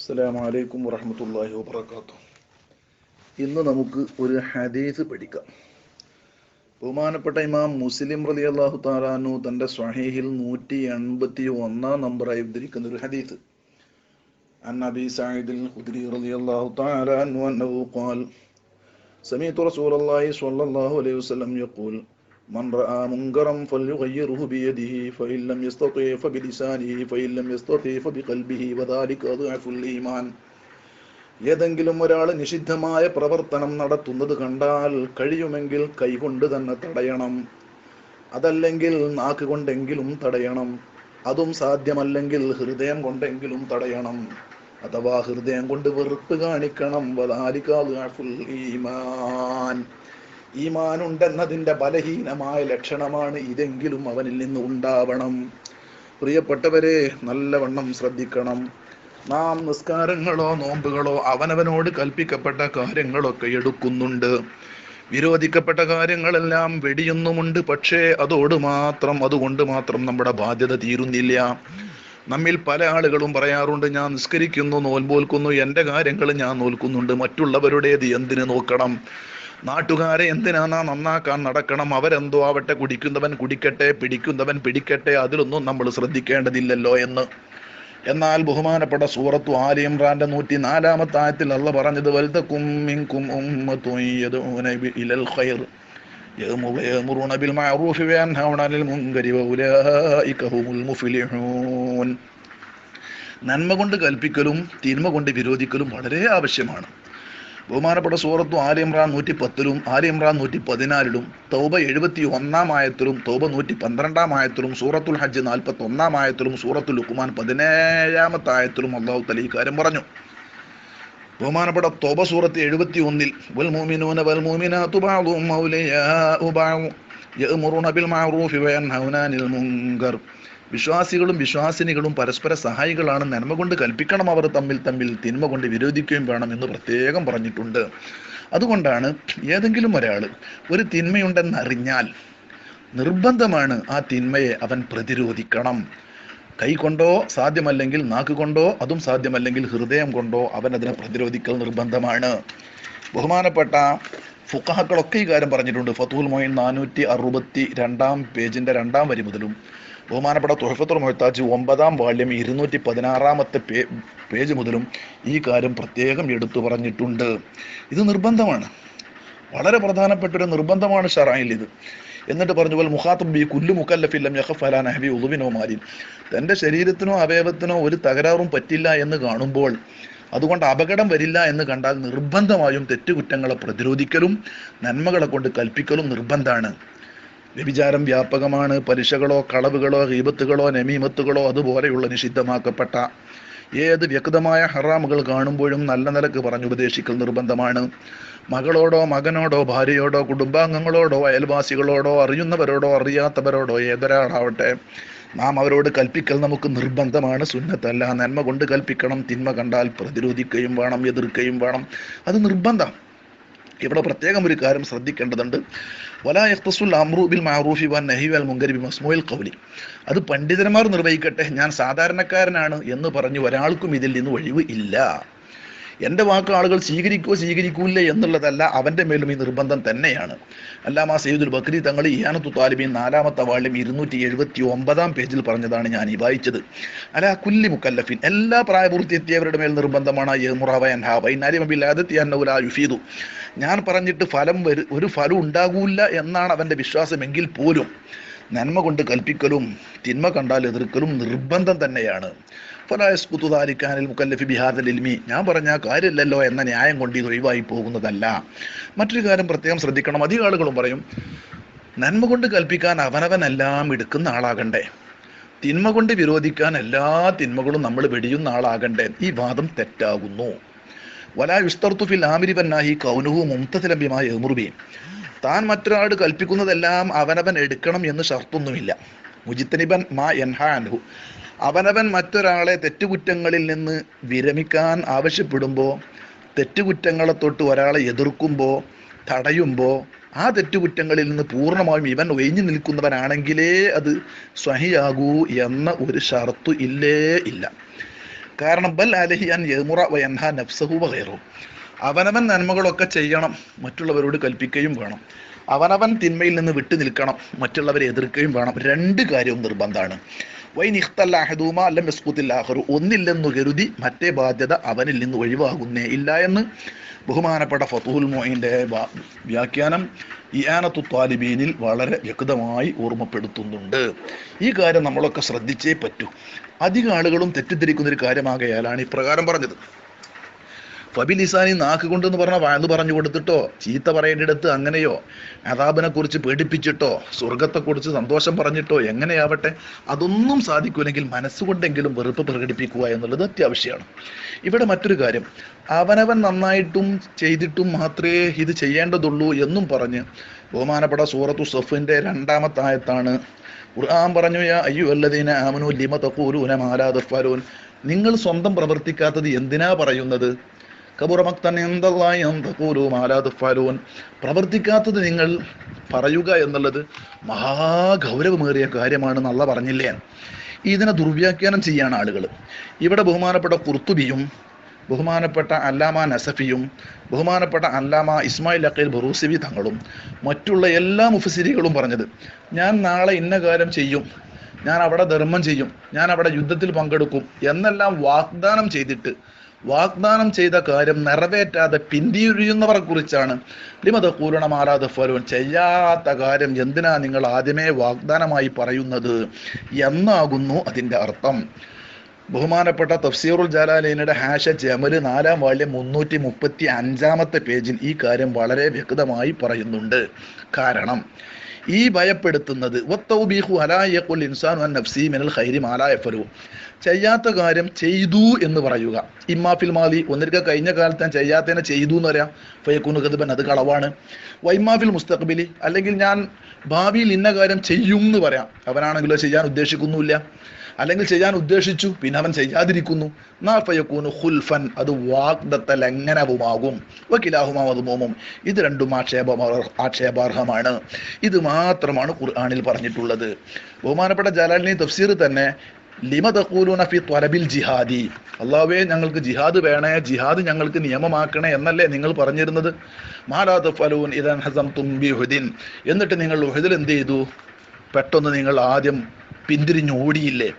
അസ്സലാമു അലൈക്കും വറഹ്മത്തുള്ളാഹി വബറകാതുഹു ഇന്ന് നമുക്ക് ഒരു ഹദീസ് പഠിക്കാം ബഹുമാനപ്പെട്ട ഇമാം മുസ്ലിം റളിയല്ലാഹു താലാനു തന്റെ സ്വഹീഹിൽ നൂറ്റി എൺപത്തി ഒന്നാം നമ്പറായി ഉദ്ധരിക്കുന്ന ഒരു ഹദീസ് عن أبي سعيد الخدري رضي الله تعالى عنه أنه قال سمعت رسول الله صلى الله عليه وسلم يقول من رأى منكرا فليغيره بيده فإن لم يستطع فبلسانه فإن لم يستطع فبقلبه وذلك أضعف الإيمان ഏതെങ്കിലും ഒരാൾ നിഷിദ്ധമായ പ്രവർത്തനം നടത്തുന്നത് കണ്ടാൽ കഴിയുമെങ്കിൽ കൈകൊണ്ട് തന്നെ തടയണം അതല്ലെങ്കിൽ നാക്ക് കൊണ്ടെങ്കിലും തടയണം അതും സാധ്യമല്ലെങ്കിൽ ഹൃദയം കൊണ്ടെങ്കിലും തടയണം അഥവാ ഹൃദയം കൊണ്ട് വെറുപ്പ് കാണിക്കണം വദാലികാഫുൽ ഈമാൻ ഈമാൻ ഉണ്ടെന്നതിന്റെ ബലഹീനമായ ലക്ഷണമാണ് ഇതെങ്കിലും അവനിൽ നിന്ന് ഉണ്ടാവണം. പ്രിയപ്പെട്ടവരെ നല്ലവണ്ണം ശ്രദ്ധിക്കണം. നാം നിസ്കാരങ്ങളോ നോമ്പുകളോ അവനവനോട് കൽപ്പിക്കപ്പെട്ട കാര്യങ്ങളൊക്കെ എടുക്കുന്നുണ്ട്. വിരോധിക്കപ്പെട്ട കാര്യങ്ങളെല്ലാം വെടിയുന്നുമുണ്ട്. പക്ഷേ അതോട് മാത്രം അതുകൊണ്ട് മാത്രം നമ്മുടെ ബാധ്യത തീരുന്നില്ല. നമ്മിൽ പല ആളുകളും പറയാറുണ്ട് ഞാൻ നിസ്കരിക്കുന്നു നോൽപോൽക്കുന്നു. എന്റെ കാര്യങ്ങൾ ഞാൻ നോൽക്കുന്നുണ്ട്. മറ്റുള്ളവരുടേത് എന്തിനു നോക്കണം? നാട്ടുകാരെ എന്തിനാ നന്നാക്കാൻ നടക്കണം അവരെന്തോ ആവട്ടെ കുടിക്കുന്നവൻ കുടിക്കട്ടെ പിടിക്കുന്നവൻ പിടിക്കട്ടെ അതിലൊന്നും നമ്മൾ ശ്രദ്ധിക്കേണ്ടതില്ലല്ലോ എന്ന് എന്നാൽ ബഹുമാനപ്പെട്ട സൂറത്തു ആലി ഇമ്രാന്റെ നൂറ്റി നാലാമത്തെ ആയത്തിൽ അല്ല പറഞ്ഞത് വലുതക്കും മിങ്കും ഇലൽ ഖൈർ يأمرون بالمعروف وينهون عن المنكر وأولئك هم المفلحون നന്മ കൊണ്ട് കൽപ്പിക്കലും തിന്മ കൊണ്ട് വിരോധിക്കലും വളരെ ആവശ്യമാണ് ബഹുമാനപ്പെട്ട സൂറത്തു ആലി ഇമ്രാൻ നൂറ്റി പത്തിലും ആലി ഇമ്രാൻ നൂറ്റി പതിനാലിലും തൗബ എഴുപത്തി ഒന്നാം ആയത്തിലും തൗബ നൂറ്റി പന്ത്രണ്ടാം ആയത്തിലും സൂറത്തുൽ ഹജ്ജ് നാൽപ്പത്തി ഒന്നാം ആയത്തിലും സൂറത്തുൽ ലുക്കുമാൻ പതിനേഴാമത്തെ ആയത്തിലും അള്ളാഹു തല ഇക്കാര്യം പറഞ്ഞു. ബഹുമാനപ്പെട്ട തോബ സൂറത്ത് എഴുപത്തി ഒന്നിൽ വൽ മൂമിനൂന വൽ മൂമിനാത്തു മുൻകർ. വിശ്വാസികളും വിശ്വാസിനികളും പരസ്പര സഹായികളാണ് നന്മ കൊണ്ട് കൽപ്പിക്കണം അവർ തമ്മിൽ തമ്മിൽ തിന്മ കൊണ്ട് വിരോധിക്കുകയും വേണം എന്ന് പ്രത്യേകം പറഞ്ഞിട്ടുണ്ട്. അതുകൊണ്ടാണ് ഏതെങ്കിലും ഒരാൾ ഒരു തിന്മയുണ്ടെന്നറിഞ്ഞാൽ നിർബന്ധമാണ് ആ തിന്മയെ അവൻ പ്രതിരോധിക്കണം. കൈകൊണ്ടോ സാധ്യമല്ലെങ്കിൽ നാക്ക് കൊണ്ടോ അതും സാധ്യമല്ലെങ്കിൽ ഹൃദയം കൊണ്ടോ അവൻ അതിനെ പ്രതിരോധിക്കൽ നിർബന്ധമാണ്. ബഹുമാനപ്പെട്ട ഫുക്കാക്കളൊക്കെ ഈ കാര്യം പറഞ്ഞിട്ടുണ്ട്. ഫത്തുൽ മൊയിൻ നാനൂറ്റി അറുപത്തി രണ്ടാം പേജിന്റെ രണ്ടാം വരി മുതലും ബഹുമാനപ്പെട്ട തുഹഫത്തുൽ മൊഹത്താജ് ഒമ്പതാം വാള്യം ഇരുന്നൂറ്റി പതിനാറാമത്തെ പേ പേജ് മുതലും ഈ കാര്യം പ്രത്യേകം എടുത്തു പറഞ്ഞിട്ടുണ്ട്. ഇത് നിർബന്ധമാണ്. വളരെ പ്രധാനപ്പെട്ട ഒരു നിർബന്ധമാണ് ഷറായിൽ ഇത് എന്നിട്ട് പറഞ്ഞു പോലെ മുഖാത്തുബി കുല്ലു മുക്കല്ലഫില്ലം യഹഫ് അലാ നഹബി ഉളുവിനോ മാലിൻ. തന്റെ ശരീരത്തിനോ അവയവത്തിനോ ഒരു തകരാറും പറ്റില്ല എന്ന് കാണുമ്പോൾ അതുകൊണ്ട് അപകടം വരില്ല എന്ന് കണ്ടാൽ നിർബന്ധമായും തെറ്റുകുറ്റങ്ങളെ പ്രതിരോധിക്കലും നന്മകളെ കൊണ്ട് കൽപ്പിക്കലും നിർബന്ധമാണ്. വ്യഭിചാരം വ്യാപകമാണ്. പലിശകളോ കളവുകളോ ഹീബത്തുകളോ നമീമത്തുകളോ അതുപോലെയുള്ള നിഷിദ്ധമാക്കപ്പെട്ട ഏത് വ്യക്തമായ ഹറാമുകൾ കാണുമ്പോഴും നല്ല നിലയ്ക്ക് പറഞ്ഞുപദേശിക്കൽ നിർബന്ധമാണ്. മകളോടോ മകനോടോ ഭാര്യയോടോ കുടുംബാംഗങ്ങളോടോ അയൽവാസികളോടോ അറിയുന്നവരോടോ അറിയാത്തവരോടോ ഏതൊരാളാവട്ടെ നാം അവരോട് കൽപ്പിക്കൽ നമുക്ക് നിർബന്ധമാണ്. സുന്നത്തല്ല. നന്മ കൊണ്ട് കൽപ്പിക്കണം. തിന്മ കണ്ടാൽ പ്രതിരോധിക്കുകയും വേണം എതിർക്കുകയും വേണം. അത് നിർബന്ധം. ഇവിടെ പ്രത്യേകം ഒരു കാര്യം ശ്രദ്ധിക്കേണ്ടതുണ്ട്. വലാ യഖ്തസുൽ അമ്രു ബിൽ മഅറൂഫി വൻ നഹി വൽ മുങ്കരി ബി മസ്മോയിൽ ഖൗലി. അത് പണ്ഡിതന്മാർ നിർവഹിക്കട്ടെ ഞാൻ സാധാരണക്കാരനാണ് എന്ന് പറഞ്ഞു ഒരാൾക്കും ഇതിൽ നിന്ന് ഒഴിവ് ഇല്ല. എന്റെ വാക്ക് ആളുകൾ സ്വീകരിക്കുമോ സ്വീകരിക്കൂല എന്നുള്ളതല്ല അവന്റെ മേലും ഈ നിർബന്ധം തന്നെയാണ്. അല്ലാമ സയ്യിദുൽ ബക്രി തങ്ങൾ ഇയാനത്തു താലിബി നാലാമത്തെ വാളിലും ഇരുന്നൂറ്റി എഴുപത്തി ഒമ്പതാം പേജിൽ പറഞ്ഞതാണ് ഞാൻ ഈ വായിച്ചത്. അല്ല കുല്ലി മുക്കല്ലഫിൻ. എല്ലാ പ്രായപൂർത്തി എത്തിയവരുടെ മേൽ നിർബന്ധമാണ് യുഫീദു. ഞാൻ പറഞ്ഞിട്ട് ഫലം വരു ഒരു ഫലം ഉണ്ടാകൂല എന്നാണ് അവന്റെ വിശ്വാസമെങ്കിൽ പോലും. നന്മ കൊണ്ട് കൽപ്പിക്കലും തിന്മ കണ്ടാൽ എതിർക്കലും നിർബന്ധം തന്നെയാണ്. ഫലായസ്കുത്തുതാരിക്കാനിൽ മുക്കല്ലഫി ബിഹാദൽ ഇൽമി ഞാൻ പറഞ്ഞ കാര്യമില്ലല്ലോ എന്ന ന്യായം കൊണ്ട് ഇത് ഒഴിവായി പോകുന്നതല്ല. മറ്റൊരു കാര്യം പ്രത്യേകം ശ്രദ്ധിക്കണം. അധികം ആളുകളും പറയും നന്മ കൊണ്ട് കൽപ്പിക്കാൻ അവനവനെല്ലാം എടുക്കുന്ന ആളാകണ്ടേ. തിന്മ കൊണ്ട് വിരോധിക്കാൻ എല്ലാ തിന്മകളും നമ്മൾ വെടിയുന്ന ആളാകണ്ടേ. ഈ വാദം തെറ്റാകുന്നു. വലാ വിസ്തർത്തുഫിൽ ആമിരി പന്നാഹി കൗനുഹു മുംതലഭ്യമായ എമുറുബി താൻ മറ്റൊരാൾ കൽപ്പിക്കുന്നതെല്ലാം അവനവൻ എടുക്കണം എന്ന് ഷർത്തൊന്നുമില്ല മുജിത്തനിബൻ മാ എൻഹാൻഹു അവനവൻ മറ്റൊരാളെ തെറ്റുകുറ്റങ്ങളിൽ നിന്ന് വിരമിക്കാൻ ആവശ്യപ്പെടുമ്പോൾ തെറ്റുകുറ്റങ്ങളെ തൊട്ട് ഒരാളെ എതിർക്കുമ്പോൾ തടയുമ്പോൾ ആ തെറ്റുകുറ്റങ്ങളിൽ നിന്ന് പൂർണമായും ഇവൻ ഒഴിഞ്ഞു നിൽക്കുന്നവനാണെങ്കിലേ അത് സ്വഹിയാകൂ എന്ന ഒരു ഷർത്തു ഇല്ലേ ഇല്ല. കാരണം ബൽ അലഹി അൻ യമുറ വയൻഹ നഫ്സഹു വകയറു അവനവൻ നന്മകളൊക്കെ ചെയ്യണം മറ്റുള്ളവരോട് കൽപ്പിക്കുകയും വേണം. അവനവൻ തിന്മയിൽ നിന്ന് വിട്ടു നിൽക്കണം മറ്റുള്ളവരെ എതിർക്കുകയും വേണം. രണ്ട് കാര്യവും നിർബന്ധമാണ്. വൈ നിഖ്തല്ലാഹദൂമ അല്ലം യസ്കുത്തില്ലാഹറു ഒന്നില്ലെന്നു കരുതി മറ്റേ ബാധ്യത അവനിൽ നിന്ന് ഒഴിവാകുന്നേ ഇല്ല എന്ന് ബഹുമാനപ്പെട്ട ഫതുഹുൽ മൊയിന്റെ വ്യാഖ്യാനം ഇയാനത്തു താലിബീനിൽ വളരെ വ്യക്തമായി ഓർമ്മപ്പെടുത്തുന്നുണ്ട്. ഈ കാര്യം നമ്മളൊക്കെ ശ്രദ്ധിച്ചേ പറ്റൂ. അധിക ആളുകളും തെറ്റിദ്ധരിക്കുന്ന ഒരു കാര്യമാകയാലാണ് ഇപ്രകാരം പറഞ്ഞത്. ഫബിലിസാനി നാക്ക് കൊണ്ടെന്ന് പറഞ്ഞ വാഴ്ന്നു പറഞ്ഞു കൊടുത്തിട്ടോ ചീത്ത പറയേണ്ടിടത്ത് അങ്ങനെയോ അതാബിനെ കുറിച്ച് പേടിപ്പിച്ചിട്ടോ സ്വർഗത്തെക്കുറിച്ച് സന്തോഷം പറഞ്ഞിട്ടോ എങ്ങനെയാവട്ടെ അതൊന്നും സാധിക്കൂലെങ്കിൽ മനസ്സുകൊണ്ടെങ്കിലും വെറുപ്പ് പ്രകടിപ്പിക്കുക എന്നുള്ളത് അത്യാവശ്യമാണ്. ഇവിടെ മറ്റൊരു കാര്യം അവനവൻ നന്നായിട്ടും ചെയ്തിട്ടും മാത്രമേ ഇത് ചെയ്യേണ്ടതുള്ളൂ എന്നും പറഞ്ഞ് ബഹുമാനപ്പെട്ട സൂറത്തു സഫിന്റെ രണ്ടാമത്തെ ആയത്താണ് ഖുർആൻ പറഞ്ഞു യാ അയ്യു അല്ലദീന ആമനു ലിമ തഖൂലൂന മാലാ തഫ്അലൂൻ. നിങ്ങൾ സ്വന്തം പ്രവർത്തിക്കാത്തത് എന്തിനാ പറയുന്നത്? കബുറമക്തൻ എന്തല്ലായി അന്തകൂലു മാലാതുഫാലൂൻ പ്രവർത്തിക്കാത്തത് നിങ്ങൾ പറയുക എന്നുള്ളത് മഹാഗൗരവമേറിയ കാര്യമാണ് നല്ല പറഞ്ഞില്ലേ? ഇതിനെ ദുർവ്യാഖ്യാനം ചെയ്യാണ് ആളുകൾ ഇവിടെ ബഹുമാനപ്പെട്ട കുർത്തുബിയും ബഹുമാനപ്പെട്ട അല്ലാമ നസഫിയും ബഹുമാനപ്പെട്ട അല്ലാമ ഇസ്മായിൽ അക്കൈൽ ബറൂസിബി തങ്ങളും മറ്റുള്ള എല്ലാ മുഫസിരികളും പറഞ്ഞത് ഞാൻ നാളെ ഇന്ന കാര്യം ചെയ്യും ഞാൻ അവിടെ ധർമ്മം ചെയ്യും ഞാൻ അവിടെ യുദ്ധത്തിൽ പങ്കെടുക്കും എന്നെല്ലാം വാഗ്ദാനം ചെയ്തിട്ട് വാഗ്ദാനം ചെയ്ത കാര്യം നിറവേറ്റാതെ പിന്തിരിയുന്നവരെ കുറിച്ചാണ് ലിമത കൂരണമാരാതെ ഫലോൻ ചെയ്യാത്ത കാര്യം എന്തിനാ നിങ്ങൾ ആദ്യമേ വാഗ്ദാനമായി പറയുന്നത് എന്നാകുന്നു അതിന്റെ അർത്ഥം. ബഹുമാനപ്പെട്ട തഫ്സീറുൽ ജലാലീനയുടെ ഹാഷ ജമൽ നാലാം വാല്യം മുന്നൂറ്റി മുപ്പത്തി അഞ്ചാമത്തെ പേജിൽ ഈ കാര്യം വളരെ വ്യക്തമായി പറയുന്നുണ്ട്. കാരണം ഈ ഭയപ്പെടുത്തുന്നത്. ചെയ്യാത്ത കാര്യം ചെയ്തു എന്ന് പറയുക. ഇമ്മാഫിൽ മാലി ഒന്നിരിക്ക കഴിഞ്ഞ കാലത്ത് ഞാൻ ചെയ്യാത്തതിനെ ചെയ്തു എന്ന് പറയാം. ഫയക്കുനു കഥബൻ അത് കളവാണ്. വൈമാഫിൽ മുസ്തഖബിലി അല്ലെങ്കിൽ ഞാൻ ഭാവിയിൽ ഇന്ന കാര്യം ചെയ്യും എന്ന് പറയാം. അവനാണെങ്കിലോ ചെയ്യാൻ ഉദ്ദേശിക്കുന്നുമില്ല. അല്ലെങ്കിൽ ചെയ്യാൻ ഉദ്ദേശിച്ചു പിന്നെ അവൻ ചെയ്യാതിരിക്കുന്നു. നാഫയക്കൂന് ഹുൽഫൻ അത് വാഗ്ദത്ത ലംഘനവുമാകും വക്കിലാഹുമാ മതുമോമും ഇത് രണ്ടും ആക്ഷേപ ആക്ഷേപാർഹമാണ്. ഇത് മാത്രമാണ് ഖുർആാനിൽ പറഞ്ഞിട്ടുള്ളത്. ബഹുമാനപ്പെട്ട ജലാലിനി തഫ്സീർ തന്നെ ലിമ തഖൂലൂന ഫി ത്വലബിൽ ജിഹാദി. അള്ളാഹുവേ ഞങ്ങൾക്ക് ജിഹാദ് വേണേ ജിഹാദ് ഞങ്ങൾക്ക് നിയമമാക്കണേ എന്നല്ലേ നിങ്ങൾ പറഞ്ഞിരുന്നത്? മാലാ ഫലൂൻ ഇദൻ ഹസം തുംബി ഹുദിൻ എന്നിട്ട് നിങ്ങൾ ഹുദിൽ എന്ത് ചെയ്തു? പെട്ടെന്ന് നിങ്ങൾ ആദ്യം പിന്തിരിഞ്ഞ് ഓടിയില്ലേ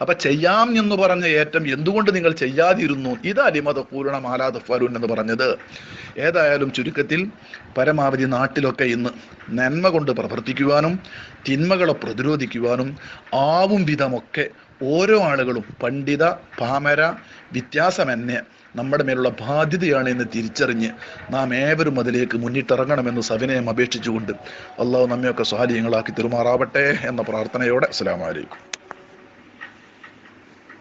അപ്പൊ ചെയ്യാം എന്ന് പറഞ്ഞ ഏറ്റം എന്തുകൊണ്ട് നിങ്ങൾ ചെയ്യാതിരുന്നു? ഇത് അടിമത പൂരണ മാലാദ ഫലൂൻ എന്ന് പറഞ്ഞത്. ഏതായാലും ചുരുക്കത്തിൽ പരമാവധി നാട്ടിലൊക്കെ ഇന്ന് നന്മ കൊണ്ട് പ്രവർത്തിക്കുവാനും തിന്മകളെ പ്രതിരോധിക്കുവാനും ആവും വിധമൊക്കെ ഓരോ ആളുകളും പണ്ഡിത പാമര വ്യത്യാസമെന്നെ നമ്മുടെ മേലുള്ള ബാധ്യതയാണ് എന്ന് തിരിച്ചറിഞ്ഞ് നാം ഏവരും അതിലേക്ക് മുന്നിട്ടിറങ്ങണമെന്ന് സവിനയം അപേക്ഷിച്ചുകൊണ്ട് അള്ളാഹു നമ്മയൊക്കെ സ്വാധീനങ്ങളാക്കി തെരുമാറാവട്ടെ എന്ന പ്രാർത്ഥനയോടെ അസ്സലാമു അലൈക്കും.